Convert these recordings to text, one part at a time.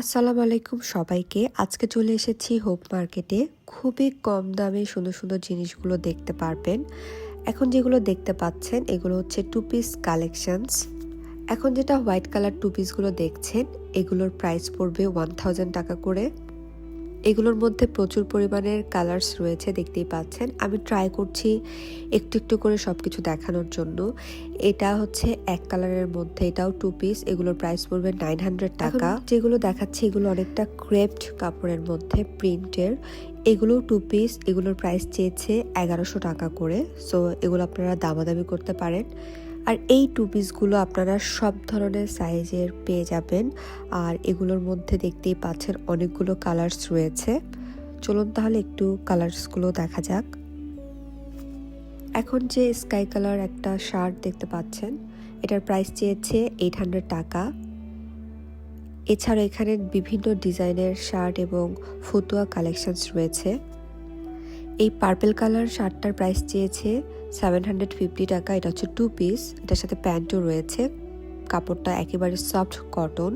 আসসালামু আলাইকুম সবাইকে। আজকে চলে এসেছি হোপ মার্কেটে। খুবই কম দামে সুন্দর সুন্দর জিনিসগুলো দেখতে পারবেন। এখন যেগুলো দেখতে পাচ্ছেন, এগুলো হচ্ছে টু পিস কালেকশনস এখন যেটা হোয়াইট কালার টু পিসগুলো দেখছেন, এগুলোর প্রাইস পড়বে ওয়ান থাউজেন্ড টাকা করে। এগুলোর মধ্যে প্রচুর পরিমাণের কালার্স রয়েছে দেখতেই পাচ্ছেন। আমি ট্রাই করছি একটু একটু করে সব কিছু দেখানোর জন্য। এটা হচ্ছে এক কালারের মধ্যে এটাও টু পিস এগুলোর প্রাইস পড়বে নাইন হান্ড্রেড টাকা। যেগুলো দেখাচ্ছি এগুলো অনেকটা ক্রেপড কাপড়ের মধ্যে প্রিন্টের এগুলো টু পিস এগুলোর প্রাইস চেয়েছে এগারোশো টাকা করে। সো এগুলো আপনারা দামাদামি করতে পারেন। আর এই টু পিসগুলো আপনারা সব ধরনের সাইজের পেয়ে যাবেন। আর এগুলোর মধ্যে দেখতেই পাচ্ছেন অনেকগুলো কালার্স রয়েছে। চলুন তাহলে একটু কালার্সগুলো দেখা যাক। এখন যে স্কাই কালার একটা শার্ট দেখতে পাচ্ছেন, এটার প্রাইস চেয়েছে এইট হান্ড্রেড টাকা। এছাড়া এখানে বিভিন্ন ডিজাইনের শার্ট এবং ফতুয়া কালেকশনস রয়েছে। এই পার্পেল কালার শার্টটার প্রাইস চেয়েছে সেভেন হান্ড্রেড ফিফটি টাকা, এটা হচ্ছে টু পিস এটার সাথে প্যান্টও রয়েছে, কাপড়টা একেবারে সফট কটন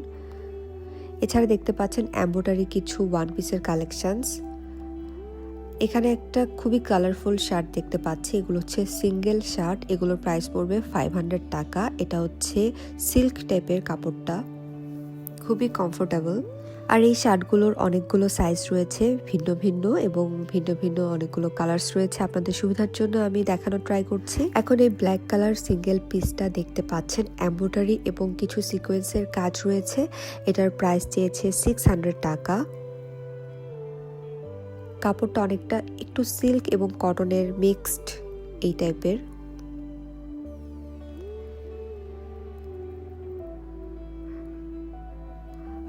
এছাড়া দেখতে পাচ্ছেন এম্ব্রয়ডারি কিছু ওয়ান পিসের কালেকশনস এখানে একটা খুবই কালারফুল শার্ট দেখতে পাচ্ছি, এগুলো হচ্ছে সিঙ্গেল শার্ট এগুলোর প্রাইস পড়বে ফাইভ হান্ড্রেড টাকা, এটা হচ্ছে সিল্ক টাইপের কাপড়টা। খুবই কমফোর্টেবল আর এই শার্টগুলোর অনেকগুলো সাইজ রয়েছে, ভিন্ন ভিন্ন এবং ভিন্ন ভিন্ন অনেকগুলো কালার্স রয়েছে আপনাদের সুবিধার জন্য আমি দেখানো ট্রাই করছি। এখন এই ব্ল্যাক কালার সিঙ্গেল পিসটা দেখতে পাচ্ছেন। এম্ব্রয়ডারি এবং কিছু সিকোয়েন্সের কাজ রয়েছে। এটার প্রাইস চেয়েছে সিক্স হান্ড্রেড টাকা। কাপড়টা অনেকটা একটু সিল্ক এবং কটনের মিক্সড এই টাইপের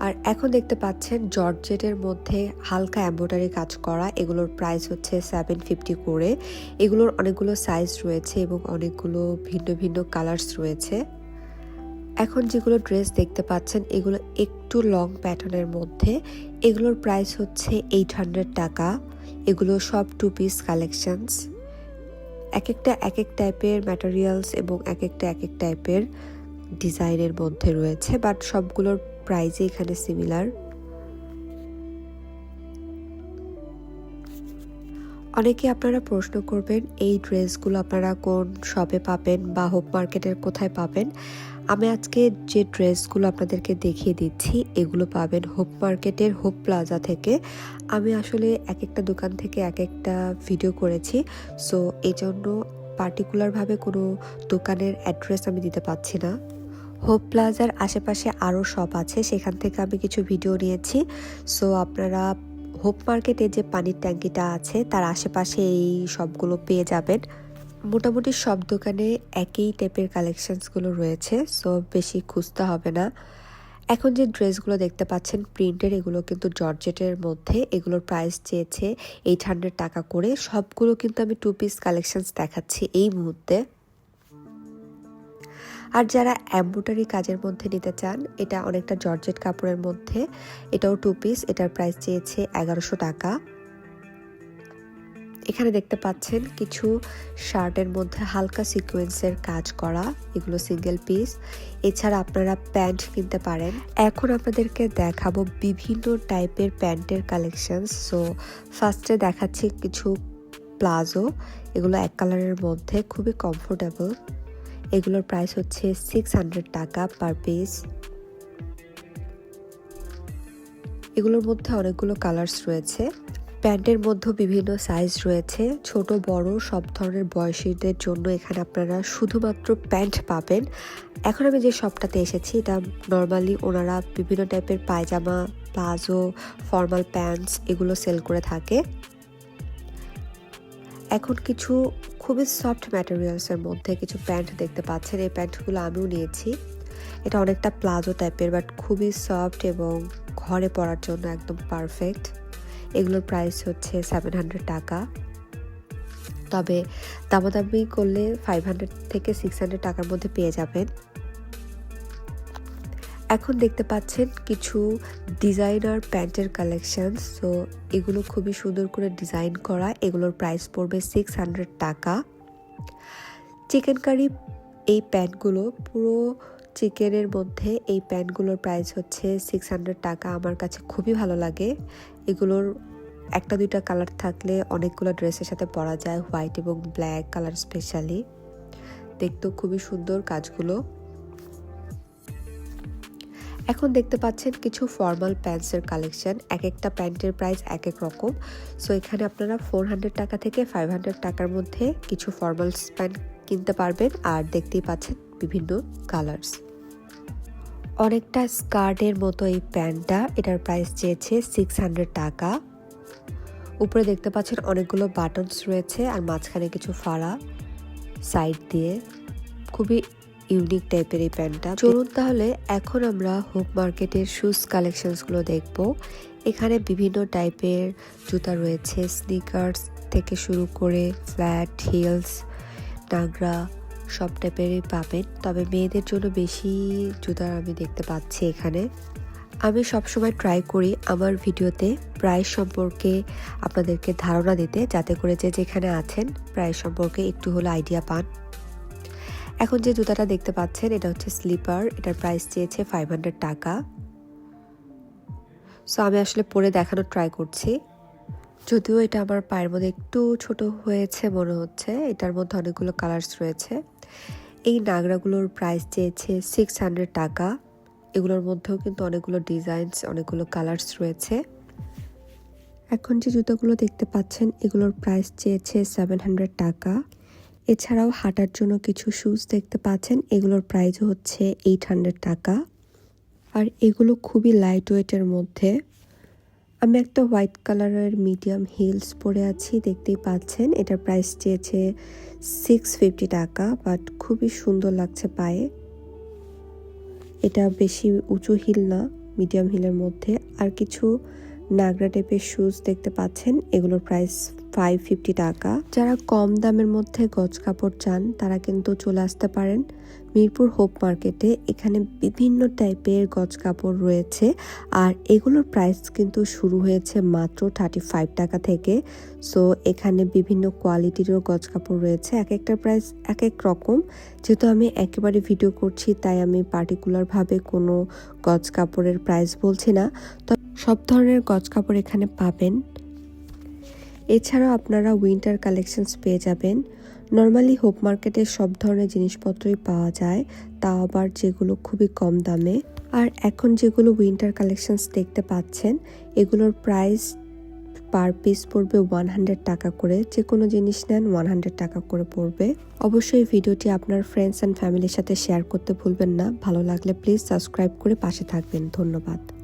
আর এখন দেখতে পাচ্ছেন জর্জেটের মধ্যে হালকা এম্ব্রয়ডারি কাজ করা। এগুলোর প্রাইস হচ্ছে সেভেন ফিফটি করে। এগুলোর অনেকগুলো সাইজ রয়েছে এবং অনেকগুলো ভিন্ন ভিন্ন কালার্স রয়েছে। এখন যেগুলো ড্রেস দেখতে পাচ্ছেন, এগুলো একটু লং প্যাটার্নের মধ্যে। এগুলোর প্রাইস হচ্ছে এইট হান্ড্রেড টাকা। এগুলো সব টু পিস কালেকশনস এক একটা এক এক টাইপের ম্যাটেরিয়ালস এবং এক একটা এক এক টাইপের ডিজাইনের মধ্যে রয়েছে বাট সবগুলোর প্রাইজে এখানে সিমিলার অনেকে আপনারা প্রশ্ন করবেন, এই ড্রেসগুলো আপনারা কোন শপে পাবেন বা হোপ মার্কেটের কোথায় পাবেন? আমি আজকে যে ড্রেসগুলো আপনাদেরকে দেখিয়ে দিচ্ছি, এগুলো পাবেন হোপ মার্কেটের হোপ প্লাজা থেকে। আমি আসলে এক একটা দোকান থেকে এক একটা ভিডিও করেছি সো এই জন্য পার্টিকুলারভাবে কোনো দোকানের অ্যাড্রেস আমি দিতে পারছি না। হোপ প্লাজার আশেপাশে আরও শপ আছে, সেখান থেকে আমি কিছু ভিডিও নিয়েছি। সো আপনারা হোপ মার্কেটে যে পানির ট্যাঙ্কিটা আছে, তার আশেপাশে এই সবগুলো পেয়ে যাবেন। মোটামুটি সব দোকানে একই টাইপের কালেকশনসগুলো রয়েছে সো বেশি খুঁজতে হবে না। এখন যে ড্রেসগুলো দেখতে পাচ্ছেন, প্রিন্টের এগুলো কিন্তু জর্জেটের মধ্যে, এগুলোর প্রাইস চেয়েছে এইট টাকা করে। সবগুলো কিন্তু আমি টু পিস কালেকশানস দেখাচ্ছি এই মুহূর্তে। আর যারা এম্ব্রয়ডারি কাজের মধ্যে নিতে চান, এটা অনেকটা জর্জেট কাপড়ের মধ্যে। এটাও টু পিস এটার প্রাইস চেয়েছে এগারোশো টাকা। এখানে দেখতে পাচ্ছেন কিছু শার্টের মধ্যে হালকা সিকোয়েন্সের কাজ করা, এগুলো সিঙ্গেল পিস এছাড়া আপনারা প্যান্ট কিনতে পারেন। এখন আপনাদেরকে দেখাবো বিভিন্ন টাইপের প্যান্টের কালেকশন সো ফার্স্টে দেখাচ্ছি কিছু প্লাজো, এগুলো এক কালারের মধ্যে, খুবই কমফোর্টেবল এগুলোর প্রাইস হচ্ছে সিক্স হান্ড্রেড টাকা পার পিস এগুলোর মধ্যে অনেকগুলো কালার্স রয়েছে। প্যান্টের মধ্যেও বিভিন্ন সাইজ রয়েছে। ছোট, বড়, সব ধরনের বয়সীদের জন্য এখানে আপনারা শুধুমাত্র প্যান্ট পাবেন। এখন আমি যে শপটাতে এসেছি, এটা নর্মালি ওনারা বিভিন্ন টাইপের পায়জামা, প্লাজো ফর্মাল প্যান্টস এগুলো সেল করে থাকে। এখন কিছু খুবই সফট ম্যাটেরিয়ালসের মধ্যে কিছু প্যান্ট দেখতে পাচ্ছেন। এই প্যান্টগুলো আমিও নিয়েছি। এটা অনেকটা প্লাজো টাইপের বাট খুবই সফট এবং ঘরে পরার জন্য একদম পারফেক্ট এগুলোর প্রাইস হচ্ছে সেভেন হান্ড্রেড টাকা। তবে দামাদামি করলে ফাইভ হান্ড্রেড থেকে সিক্স হান্ড্রেড টাকার মধ্যে পেয়ে যাবেন। এখন দেখতে পাচ্ছেন কিছু ডিজাইনার প্যান্টের কালেকশন সো এগুলো খুবই সুন্দর করে ডিজাইন করা। এগুলোর প্রাইস পড়বে সিক্স হান্ড্রেড টাকা। চিকেন কারি এই প্যান্টগুলো, পুরো চিকেনের মধ্যে এই প্যান্টগুলোর প্রাইস হচ্ছে সিক্স হান্ড্রেড টাকা। আমার কাছে খুবই ভালো লাগে। এগুলোর একটা দুইটা কালার থাকলে অনেকগুলো ড্রেসের সাথে পরা যায় হোয়াইট এবং ব্ল্যাক কালার স্পেশালি দেখতেও খুবই সুন্দর কাজগুলো। এখন দেখতে পাচ্ছেন কিছু ফর্মাল প্যান্টসের কালেকশন এক একটা প্যান্টের প্রাইস এক এক রকম। সো এখানে আপনারা ফোর হান্ড্রেড টাকা থেকে ফাইভ হান্ড্রেড টাকার মধ্যে কিছু ফর্মাল প্যান্ট কিনতে পারবেন আর দেখতেই পাচ্ছেন বিভিন্ন কালার্স অনেকটা স্কার্টের মতো এই প্যান্টটা এটার প্রাইস চেয়েছে সিক্স হান্ড্রেড টাকা। উপরে দেখতে পাচ্ছেন অনেকগুলো বাটনস রয়েছে আর মাঝখানে কিছু ফাড়া সাইড দিয়ে। খুবই ইউনিক টাইপের এই প্যান্টটা। চলুন তাহলে এখন আমরা হোপ মার্কেটের শুজ কালেকশনসগুলো দেখব। এখানে বিভিন্ন টাইপের জুতা রয়েছে স্নিকার্স থেকে শুরু করে ফ্ল্যাট হিলস নাগরা সব টাইপেরই পাবেন। তবে মেয়েদের জন্য বেশি জুতা আমি দেখতে পাচ্ছি এখানে। আমি সবসময় ট্রাই করি আমার ভিডিওতে প্রাইস সম্পর্কে আপনাদেরকে ধারণা দিতে, যাতে করে যে যেখানে আছেন প্রাইস সম্পর্কে একটু হলো আইডিয়া পান। এখন যে জুতাটা দেখতে পাচ্ছেন, এটা হচ্ছে স্লিপার। এটার প্রাইস চেয়েছে ফাইভ হান্ড্রেড টাকা। সো আমি আসলে পরে দেখানোর ট্রাই করছি। যদিও এটা আমার পায়ের মধ্যে একটু ছোট হয়েছে মনে হচ্ছে, এটার মধ্যে অনেকগুলো কালার্স রয়েছে। এই নাগরাগুলোর প্রাইস চেয়েছে সিক্স হান্ড্রেড টাকা। এগুলোর মধ্যেও কিন্তু অনেকগুলো ডিজাইনস অনেকগুলো কালার্স রয়েছে। এখন যে জুতোগুলো দেখতে পাচ্ছেন, এগুলোর প্রাইস চেয়েছে সেভেন হান্ড্রেড টাকা। এছাড়াও হাঁটার জন্য কিছু শুজ দেখতে পাচ্ছেন। এগুলোর প্রাইস হচ্ছে এইট হান্ড্রেড টাকা। আর এগুলো খুবই লাইট ওয়েটের মধ্যে। আমি একটা হোয়াইট কালারের মিডিয়াম হিলস পরে আছি, দেখতেই পাচ্ছেন। এটার প্রাইস চেয়েছে সিক্স ফিফটি টাকা বাট খুবই সুন্দর লাগছে পায়ে। এটা বেশি উঁচু হিল না মিডিয়াম হিলের মধ্যে। আর কিছু নাগরা টাইপের শুজ দেখতে পাচ্ছেন। এগুলোর প্রাইস ফাইভ ফিফটি টাকা। যারা কম দামের মধ্যে গজ কাপড় চান, তারা কিন্তু চলে আসতে পারেন মিরপুর হোপ মার্কেটে। এখানে বিভিন্ন টাইপের গজ কাপড় রয়েছে আর এগুলোর প্রাইস কিন্তু শুরু হয়েছে মাত্র থার্টি ফাইভ টাকা থেকে। সো, এখানে বিভিন্ন কোয়ালিটিরও গজ কাপড় রয়েছে। এক একটা প্রাইস এক এক রকম। যেহেতু আমি একেবারে ভিডিও করছি, তাই আমি পার্টিকুলারভাবে কোনো গজ কাপড়ের প্রাইস বলছি না। তো সব ধরনের গজ কাপড় এখানে পাবেন। এছাড়াও আপনারা উইন্টার কালেকশনস পেয়ে যাবেন। নর্মালি হোপ মার্কেটে সব ধরনের জিনিসপত্রই পাওয়া যায় তা আবার যেগুলো খুবই কম দামে। আর এখন যেগুলো উইন্টার কালেকশনস দেখতে পাচ্ছেন, এগুলোর প্রাইস পার পিস পড়বে ওয়ান হান্ড্রেড টাকা করে। যে কোনো জিনিস নেন ওয়ান হান্ড্রেড টাকা করে পড়বে। অবশ্যই ভিডিওটি আপনার ফ্রেন্ডস অ্যান্ড ফ্যামিলির সাথে শেয়ার করতে ভুলবেন না। ভালো লাগলে প্লিজ সাবস্ক্রাইব করে পাশে থাকবেন। ধন্যবাদ।